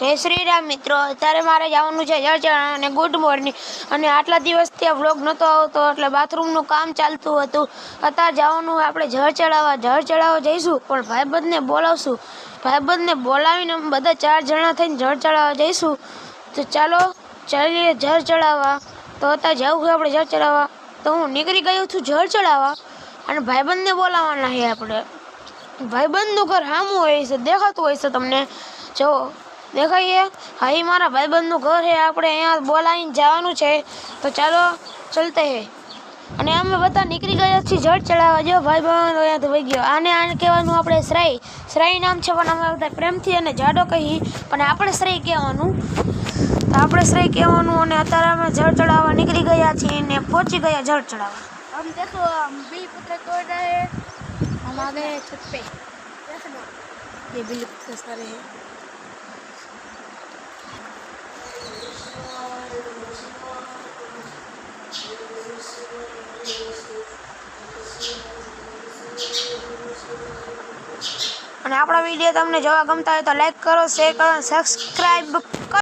જય શ્રી રામ મિત્રો. અત્યારે મારે જવાનું છે જળચણ અને ગુડ મોર્નિંગ અને આટલા દિવસથી આ વ્લોગ નહોતો આવતો, એટલે બાથરૂમનું કામ ચાલતું હતું. અત્યારે જવાનું આપણે જળ ચડાવવા જળ ચડાવવા જઈશું, પણ ભાઈબંધને બોલાવશું. ભાઈબંધને બોલાવીને બધા ચાર જણા થઈને જળ ચડાવવા જઈશું. તો ચાલો, ચાલીએ જળ ચડાવવા. તો અત્યારે જવું છે આપણે જળ ચડાવવા. તો હું નીકળી ગયો છું જળ ચડાવવા. અને ભાઈબંધને બોલાવવાના છે આપણે. ભાઈબંધનું ઘર સામું હોય છે, દેખાતું હોય છે તમને. જો દેખાઈએ હા એ મારા ભાઈબંધનું ઘર છે આપણે અહીંયા બોલાવીને જવાનું છે તો ચાલો ચલતે હે અને અમે બધા નીકળી ગયા છીએ જળ ચડાવવા જો ભાઈબંધ અહીંયાથી વહી ગયો આને આને કહેવાનું આપણે શ્રાઈ શ્રાઈ નામ છે પણ અમે બધા પ્રેમથી અને જાડો કહી પણ આપણે શ્રેય કહેવાનું તો આપણે શ્રેય કહેવાનું અને અત્યારે અમે જળ ચડાવવા નીકળી ગયા છીએ ને પહોંચી ગયા જળ ચડાવવા हम देखो हम बिल पत्र तोड़ रहे हैं हम आ गए हैं छत पे ये बिल पत्र सारे हैं અને આપણા વીડિયો તમને જોવા ગમતા હોય તો લાઈક કરો શેર કરો સબસ્ક્રાઈબ કરો.